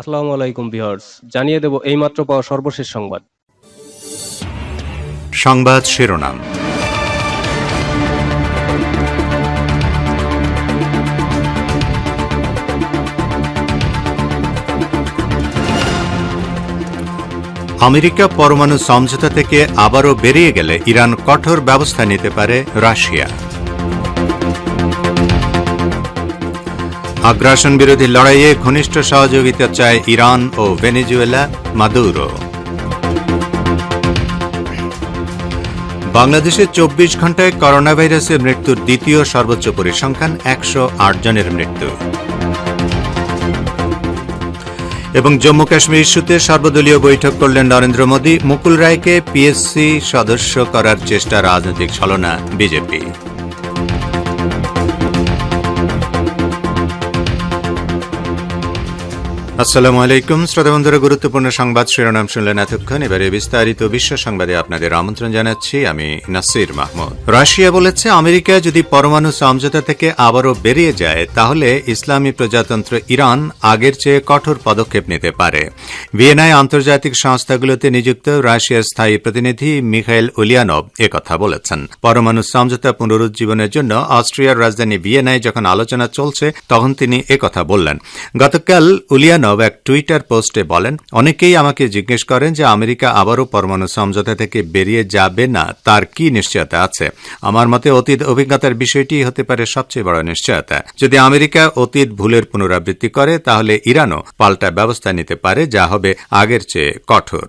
আসসালামু আলাইকুম ভিউয়ার্স, জানিয়ে দেব এইমাত্র পাওয়া সর্বশেষ সংবাদ। সংবাদ শিরোনাম। আমেরিকা পরমাণু সমঝোতা থেকে আবারও বেরিয়ে গেলে ইরান কঠোর ব্যবস্থা নিতে পারে রাশিয়া। আগ্রাসন বিরোধী লড়াইয়ে ঘনিষ্ঠ সহযোগিতা চায় ইরান ও ভেনেজুয়েলা, মাদুরো। বাংলাদেশে চব্বিশ ঘন্টায় করোনা ভাইরাসের মৃত্যুর দ্বিতীয় সর্বোচ্চ পরিসংখ্যান, একশো আট জনের মৃত্যু। এবং জম্মু কাশ্মীর ইস্যুতে সর্বদলীয় বৈঠক করলেন নরেন্দ্র মোদী। মুকুল রায়কে পিএসসি সদস্য করার চেষ্টা রাজনৈতিক ছলনা, বিজেপি। আসসালামু আলাইকুম, শ্রোতা বন্ধুরা, গুরুত্বপূর্ণ সংবাদ শিরোনাম শুনলেন এতক্ষণ। এবারে বিস্তারিত বিশ্ব সংবাদে আপনাদের আমন্ত্রণ জানাচ্ছি আমি নাসির মাহমুদ। রাশিয়া বলেছে, আমেরিকা যদি পরমাণু সমঝোতা থেকে আবারও বেরিয়ে যায়, তাহলে ইসলামী প্রজাতন্ত্র ইরান আগের চেয়ে কঠোর পদক্ষেপ নিতে পারে। ভিয়েনায় আন্তর্জাতিক সংস্থাগুলোতে নিযুক্ত রাশিয়ার স্থায়ী প্রতিনিধি মিখাইল উলিয়ানভ একথা বলেছেন। পরমাণু সমঝোতা পুনরুজ্জীবনের জন্য অস্ট্রিয়ার রাজধানী ভিয়েনায় যখন আলোচনা চলছে, তখন তিনি একথা বললেন। গতকাল উলিয়ানভ এক টুইটার পোস্টে বলেন, অনেকেই আমাকে জিজ্ঞেস করেন যে আমেরিকা আবারও পরমাণু সমঝোতা থেকে বেরিয়ে যাবে না, তার কি নিশ্চয়তা আছে? আমার মতে অতীত অভিজ্ঞতার বিষয়টি হতে পারে সবচেয়ে বড় নিশ্চয়তা। যদি আমেরিকা অতীত ভুলের পুনরাবৃত্তি করে, তাহলে ইরানও পাল্টা ব্যবস্থা নিতে পারে, যা হবে আগের চেয়ে কঠোর।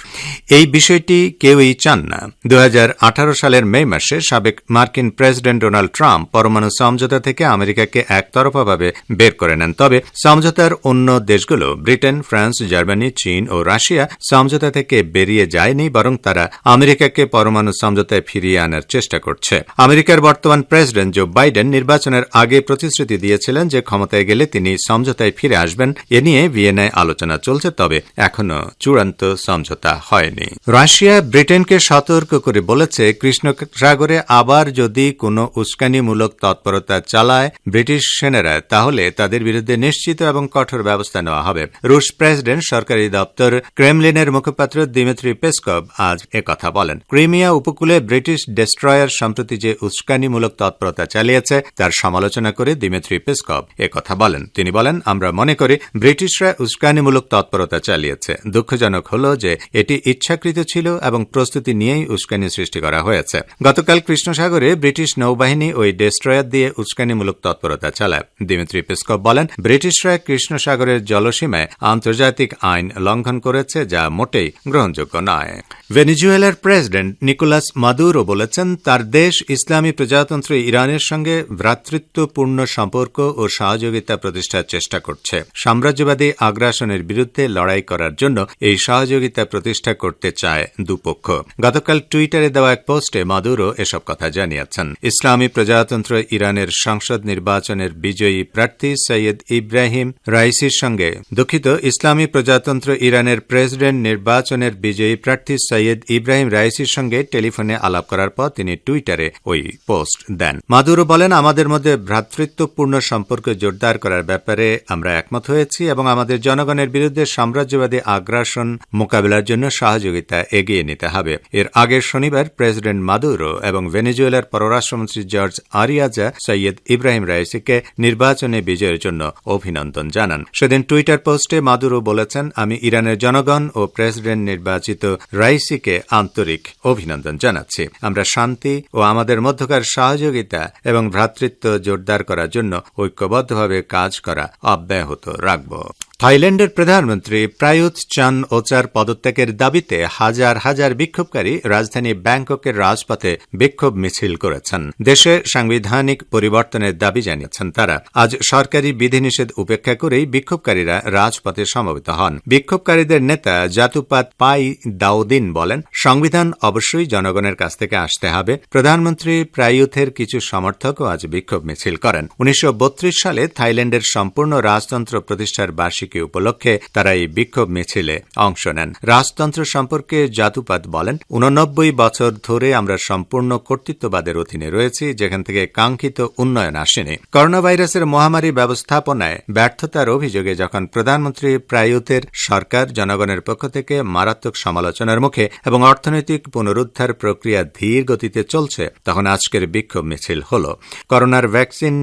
এই বিষয়টি কেউই চান না। দু হাজার আঠারো সালের মে মাসে সাবেক মার্কিন প্রেসিডেন্ট ডোনাল্ড ট্রাম্প পরমাণু সমঝোতা থেকে আমেরিকাকে একতরফাভাবে বের করে নেন। তবে সমঝোতার অন্য দেশগুলো ব্রিটেন, ফ্রান্স, জার্মানি, চীন ও রাশিয়া সমঝোতা থেকে বেরিয়ে যায়নি, বরং তারা আমেরিকাকে পরমাণু সমঝোতায় ফিরিয়ে আনার চেষ্টা করছে। আমেরিকার বর্তমান প্রেসিডেন্ট জো বাইডেন নির্বাচনের আগে প্রতিশ্রুতি দিয়েছিলেন যে ক্ষমতায় গেলে তিনি সমঝোতায় ফিরে আসবেন। এ নিয়ে ভিয়েনায় আলোচনা চলছে, তবে এখনও চূড়ান্ত সমঝোতা হয়নি। রাশিয়া ব্রিটেনকে সতর্ক করে বলেছে কৃষ্ণ সাগরে আবার যদি কোনো উস্কানিমূলক তৎপরতা চালায় ব্রিটিশ সেনারা, তাহলে তাদের বিরুদ্ধে নিশ্চিত এবং কঠোর ব্যবস্থা নেওয়া হবে। রুশ প্রেসিডেন্ট সরকারি দপ্তর ক্রেমলিনের মুখপাত্র দিমিত্রি পেসকভ আজ একথা বলেন। ক্রিমিয়া উপকূলে ব্রিটিশ ডেস্ট্রয়ার সম্প্রতি যে উস্কানিমূলক তৎপরতা চালিয়েছে, তার সমালোচনা করে দিমিত্রি পেসকভ একথা বলেন। তিনি বলেন, আমরা মনে করি ব্রিটিশরা উস্কানিমূলক তৎপরতা চালিয়েছে। দুঃখজনক হল যে এটি ইচ্ছাকৃত ছিল এবং প্রস্তুতি নিয়েই উস্কানি সৃষ্টি করা হয়েছে। গতকাল কৃষ্ণসাগরে ব্রিটিশ নৌবাহিনী ওই ডেস্ট্রয়ার দিয়ে উস্কানিমূলক তৎপরতা চালায়। দিমিত্রি পেসকভ বলেন, ব্রিটিশরা কৃষ্ণসাগরের জলসীমায় আন্তর্জাতিক আইন লঙ্ঘন করেছে যা মোটেই গ্রহণযোগ্য নয়। ভেনিজুয়েলার প্রেসিডেন্ট নিকোলাস মাদুরো বলেছেন, তার দেশ ইসলামী প্রজাতন্ত্র ইরানের সঙ্গে ভ্রাতৃত্বপূর্ণ সম্পর্ক ও সহযোগিতা প্রতিষ্ঠার চেষ্টা করছে। সাম্রাজ্যবাদী আগ্রাসনের বিরুদ্ধে লড়াই করার জন্য এই সহযোগিতা প্রতিষ্ঠা করতে চায় দুপক্ষ। গতকাল টুইটারে দেওয়া এক পোস্টে মাদুরো এসব কথা জানিয়েছেন। ইসলামী প্রজাতন্ত্র ইরানের সংসদ নির্বাচনের বিজয়ী প্রার্থী সৈয়দ ইব্রাহিম রাইসির সঙ্গে দুঃখিত ইসলামী প্রজাতন্ত্র ইরানের প্রেসিডেন্ট নির্বাচনের বিজয়ী প্রার্থী সৈয়দ ইব্রাহিম রাইসির সঙ্গে টেলিফোনে আলাপ করার পর তিনি টুইটারে ওই পোস্ট দেন। মাদুরো বলেন, আমাদের মধ্যে ভ্রাতৃত্বপূর্ণ সম্পর্ক জোরদার করার ব্যাপারে আমরা একমত হয়েছি এবং আমাদের জনগণের বিরুদ্ধে সাম্রাজ্যবাদী আগ্রাসন মোকাবিলার জন্য সহযোগিতা এগিয়ে নিতে হবে। এর আগের শনিবার প্রেসিডেন্ট মাদুরো এবং ভেনেজুয়েলার পররাষ্ট্রমন্ত্রী জর্জ আরিয়াজা সৈয়দ ইব্রাহিম রাইসিকে নির্বাচনে বিজয়ের জন্য অভিনন্দন জানান। সেদিন টুইটার পোস্টে মাদুরো বলেছেন, আমি ইরানের জনগণ ও প্রেসিডেন্ট নির্বাচিত রাইসিকে আন্তরিক অভিনন্দন জানাচ্ছি। আমরা শান্তি ও আমাদের মধ্যকার সহযোগিতা এবং ভ্রাতৃত্ব জোরদার করার জন্য ঐক্যবদ্ধভাবে কাজ করা অব্যাহত রাখব। থাইল্যান্ডের প্রধানমন্ত্রী প্রায়ুত চান ওচার পদত্যাগের দাবিতে হাজার হাজার বিক্ষোভকারী রাজধানী ব্যাংককের রাজপথে বিক্ষোভ মিছিল করেছেন। দেশে সাংবিধানিক পরিবর্তনের দাবি জানিয়েছেন তারা। আজ সরকারি বিধিনিষেধ উপেক্ষা করেই বিক্ষোভকারীরা রাজপথে সমবেত হন। বিক্ষোভকারীদের নেতা জাতুপাত পাই দাউদিন বলেন, সংবিধান অবশ্যই জনগণের কাছ থেকে আসতে হবে। প্রধানমন্ত্রী প্রায়ুথের কিছু সমর্থকও আজ বিক্ষোভ মিছিল করেন। উনিশশো বত্রিশ সালে থাইল্যান্ডের সম্পূর্ণ রাজতন্ত্র প্রতিষ্ঠার বার্ষিক বার্ষিকী উপলক্ষে তারা এই বিক্ষোভ মিছিলে অংশ নেন। রাজতন্ত্র সম্পর্কে জাতুপাত বলেন, উননব্বই বছর ধরে আমরা সম্পূর্ণ কর্তৃত্ববাদের অধীনে রয়েছি, যেখান থেকে কাঙ্ক্ষিত উন্নয়ন আসেনি। করোনা ভাইরাসের মহামারী ব্যবস্থাপনায় ব্যর্থতার অভিযোগে যখন প্রধানমন্ত্রী প্রায়ুতের সরকার জনগণের পক্ষ থেকে মারাত্মক সমালোচনার মুখে এবং অর্থনৈতিক পুনরুদ্ধার প্রক্রিয়া ধীর গতিতে চলছে, তখন আজকের বিক্ষোভ মিছিল হল। করোনার ভ্যাকসিন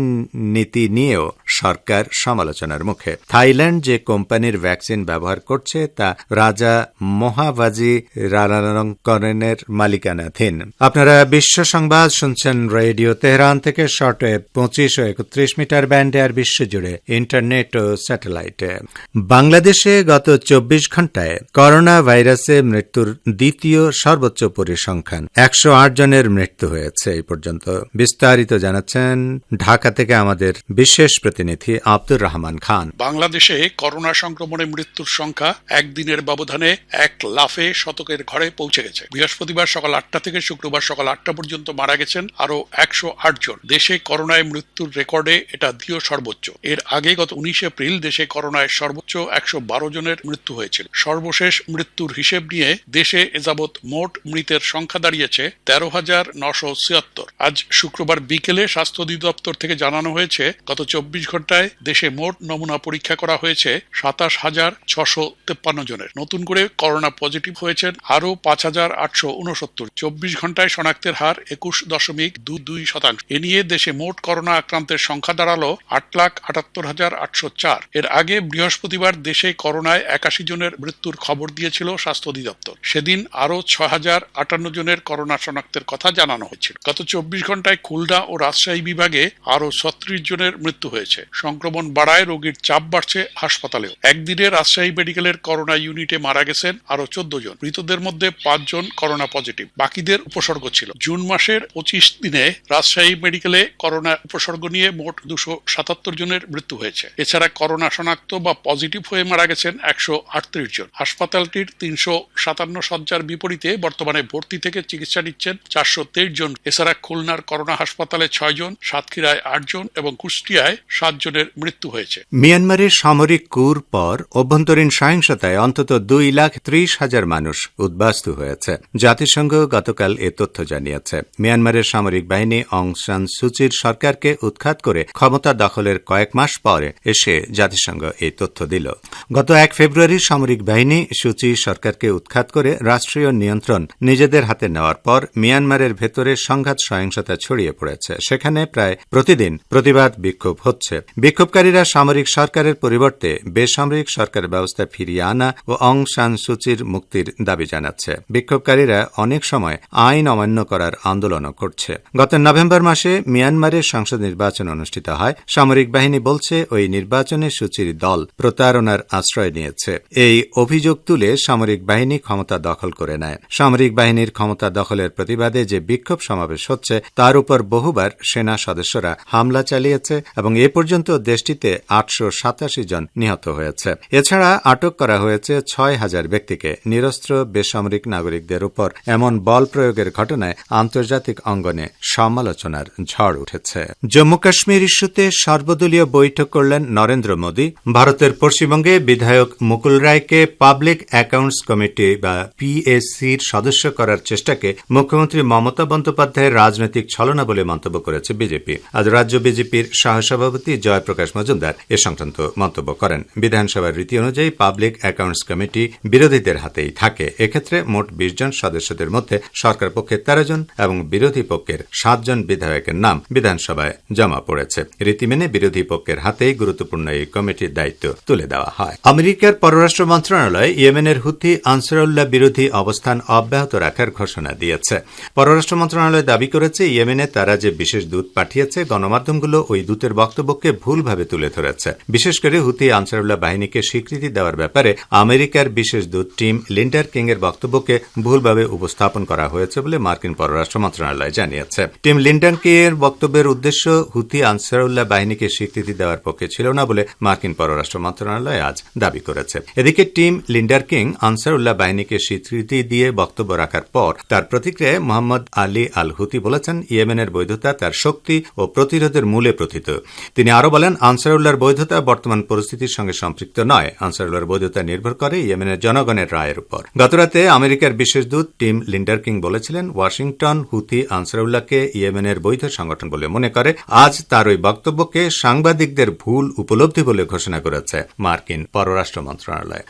নীতি নিয়েও সরকার সমালোচনার মুখে। থাইল্যান্ড যে কোম্পানির ভ্যাকসিন ব্যবহার করছে তা রাজা মহাবাজি রালালঙ্করনের মালিকানাধীন। আপনারা বিশ্ব সংবাদ শুনছেন রেডিও তেহরান থেকে শর্টে পঁচিশ ও একত্রিশ মিটার ব্যান্ডে আর বিশ্বজুড়ে ইন্টারনেট ও স্যাটেলাইটে। বাংলাদেশে গত চব্বিশ ঘন্টায় করোনা ভাইরাসে মৃত্যুর দ্বিতীয় সর্বোচ্চ পরিসংখ্যান। একশো আট জনের মৃত্যু হয়েছে এই পর্যন্ত। বিস্তারিত জানাচ্ছেন ঢাকা থেকে আমাদের বিশেষ প্রতিনিধি আব্দুর রহমান খান। বাংলাদেশে করোনা সংক্রমণে মৃত্যুর সংখ্যা একদিনের ব্যবধানে এক লাফে শতকের ঘরে পৌঁছে গেছে। বৃহস্পতিবার সকাল আটটা থেকে শুক্রবার সকাল আটটা পর্যন্ত মারা গেছেন আরও একশো জন। দেশে করোনায় মৃত্যুর রেকর্ডে এটা দ্বিতীয় সর্বোচ্চ। এর আগে গত উনিশ এপ্রিল দেশে করোনায় সর্বোচ্চ একশো বারো জনের মৃত্যু হয়েছিল। সর্বশেষ মৃত্যুর হিসেব নিয়ে দেশে এযাবৎ মোট মৃতের সংখ্যা দাঁড়িয়েছে তেরো হাজার নশো ছিয়াত্তর। আজ শুক্রবার বিকেলে স্বাস্থ্য অধিদপ্তর থেকে জানানো হয়েছে, গত চব্বিশ ঘন্টায় দেশে মোট নমুনা পরীক্ষা করা হয়েছে সাতাশ হাজার ছশো তেপ্পান্ন জনের। নতুন করে করোনা পজিটিভ হয়েছেন আরও পাঁচ হাজার আটশো উনসত্তর চব্বিশ ঘন্টায় শনাক্তের হার একুশ দশমিক দুই দুই শতাংশ। এ নিয়ে দেশে মোট করোনা আক্রান্তের সংখ্যা দাঁড়াল আট লাখ আটাত্তর হাজার আটশো চার। এর আগে বৃহস্পতিবার দেশে করোনায় একাশি জনের মৃত্যুর খবর দিয়েছিল স্বাস্থ্য অধিদপ্তর। সেদিন আরও ছ হাজার আটান্ন জনের করোনা শনাক্তের কথা জানানো হয়েছিল গত চব্বিশ ঘন্টায় খুলনা ও রাজশাহী বিভাগে আরও ছত্রিশ জনের মৃত্যু হয়েছে। সংক্রমণ বাড়ায় রোগীর চাপ বাড়ছে হাসপাতালেও একদিনে রাজশাহী মেডিকেলের করোনা ইউনিটে মারা গেছেন আরও চোদ্দ জন। মৃতদের মধ্যে পাঁচজন করোনা পজিটিভ। বাকিদের উপসর্গ ছিল। জুন মাসের পঁচিশ দিনে রাজশাহী মেডিকেলে করোনা উপসর্গ নিয়ে মোট দুশো সাতাত্তর জনের মৃত্যু হয়েছে। এছাড়া করোনা শনাক্ত বা পজিটিভ হয়ে মারা গেছেন একশো আটত্রিশ জন। হাসপাতালটির তিনশো সাতান্ন শয্যার বিপরীতে বর্তমানে ভর্তি থেকে চিকিৎসা নিচ্ছেন চারশো তেইশ জন। এছাড়া খুলনার করোনা হাসপাতালে ছয় জন, সাতক্ষীরায় আট জন এবং কুষ্টিয়ায় সাত জনের মৃত্যু হয়েছে। মিয়ানমারের সামরিক কুর পর অভ্যন্তরীণ সহিংসতায় অন্তত দুই লাখ ত্রিশ হাজার মানুষ উদ্বাস্তু হয়েছে। জাতিসংঘ গতকাল এ তথ্য জানিয়েছে। মিয়ানমারের সামরিক বাহিনী অং সান সুচির সরকারকে উৎখাত করে ক্ষমতা দখলের কয়েক মাস পরে এসে জাতিসংঘ এই তথ্য দিল। গত এক ফেব্রুয়ারি সামরিক বাহিনী সুচি সরকারকে উৎখাত করে রাষ্ট্রীয় নিয়ন্ত্রণ নিজেদের হাতে নেওয়ার পর মিয়ানমারের ভেতরে সংঘাত সহিংসতা ছড়িয়ে পড়েছে। সেখানে প্রায় প্রতিদিন প্রতিবাদ বিক্ষোভ হচ্ছে। বিক্ষোভকারীরা সামরিক সরকারের পরিবর্তে বেসামরিক সরকার ব্যবস্থা ফিরিয়ে আনা ও অং সান সুচির মুক্তির দাবি জানাচ্ছে। বিক্ষোভকারীরা অনেক সময় আইন অমান্য করার আন্দোলনও করছে। গত নভেম্বর মাসে মিয়ানমারের সংসদ নির্বাচন অনুষ্ঠিত হয়। সামরিক বাহিনী বলছে, ওই নির্বাচনে সুচির দল প্রতারণার আশ্রয় নিয়েছে। এই অভিযোগ তুলে সামরিক বাহিনী ক্ষমতা দখল করে নেয়। সামরিক বাহিনীর ক্ষমতা দখলের প্রতিবাদে যে বিক্ষোভ সমাবেশ হচ্ছে, তার উপর বহুবার সেনা সদস্যরা হামলা চালিয়েছে এবং এ পর্যন্ত দেশটিতে আটশো সাতাশি জন নিহত হয়েছে। এছাড়া আটক করা হয়েছে ছয় হাজার ব্যক্তিকে নিরস্ত্র বেসামরিক নাগরিকদের উপর। এমন বল প্রয়োগের ঘটনায় আন্তর্জাতিক অঙ্গনে সমালোচনার ঝড় উঠেছে। জম্মু কাশ্মীর ইস্যুতে সর্বদলীয় বৈঠক করলেন নরেন্দ্র মোদী। ভারতের পশ্চিমবঙ্গে বিধায়ক মুকুল রায়কে পাবলিক অ্যাকাউন্টস কমিটি বা পিএসসির সদস্য করার চেষ্টাকে মুখ্যমন্ত্রী মমতা বন্দ্যোপাধ্যায়ের রাজনৈতিক ছলনা বলে মন্তব্য করেছে বিজেপি। আজ রাজ্য বিজেপির সহসভাপতি জয়প্রকাশ মজুমদার এ সংক্রান্ত মন্তব্য করেন। বিধানসভার রীতি অনুযায়ী পাবলিক অ্যাকাউন্টস কমিটি বিরোধীদের হাতেই থাকে। এক্ষেত্রে মোট বিশ জন সদস্যদের মধ্যে সরকার পক্ষের তেরো জন এবং বিরোধী পক্ষের সাতজন বিধায়কের নাম বিধানসভায় জমা পড়েছে। রীতি মেনে বিরোধী পক্ষের হাতেই গুরুত্বপূর্ণ এই কমিটির দায়িত্ব তুলে দেওয়া হয়। আমেরিকার পররাষ্ট্র মন্ত্রণালয়, ইয়েমেনের হুথি আনসারুল্লাহ বিরোধী অবস্থান অব্যাহত রাখার ঘোষণা দিয়েছে। পররাষ্ট্র মন্ত্রণালয় দাবি করেছে, ইয়েমেনে তারা যে বিশেষ দূত পাঠিয়েছে, গণমাধ্যমগুলো ওই দূতের বক্তব্যকে ভুলভাবে তুলে ধরেছে। বিশেষ করে হুথি আনসারুল্লাহ বাহিনীকে স্বীকৃতি দেওয়ার ব্যাপারে আমেরিকার বিশেষ দূত টিম লিন্ডার কিং এর বক্তব্যকে ভুলভাবে উপস্থাপন করা হয়েছে বলে মার্কিন পররাষ্ট্র মন্ত্রণালয় জানিয়েছে। টিম লিন্ডার কিং এর বক্তব্যের উদ্দেশ্য হুথি আনসারুল্লাহ বাহিনীকে স্বীকৃতি দেওয়ার পক্ষে ছিল না বলে মার্কিন পররাষ্ট্র মন্ত্রণালয় আজ দাবি করেছে। এদিকে টিম লিন্ডার কিং আনসারুল্লাহ বাহিনীকে স্বীকৃতি দিয়ে বক্তব্য রাখার পর তার প্রতিক্রিয়ায় মোহাম্মদ আলী আল হুতি বলেছেন, ইয়েমেনের বৈধতা তার শক্তি ও প্রতিরোধের মূলে প্রথিত। তিনি আরও বলেন, আনসারুল্লাহর বৈধতা বর্তমান পরিস্থিতির সঙ্গে সম্পৃক্ত নয়। আনসারুল্লাহর বৈধতা নির্ভর করে ইয়েমেনের জনগণের রায়ের উপর। গতরাতে আমেরিকার বিশেষ দূত টিম লিন্ডার কিং বলেছিলেন, ওয়াশিংটন, হুথি আনসারুল্লাহকে ইয়েমেনের বৈধ সংগঠন বলে মনে করে। আজ তার ওই বক্তব্যকে সাংবাদিকদের ভুল উপলব্ধি বলে ঘোষণা করেছে মার্কিন পররাষ্ট্র মন্ত্রণালয়।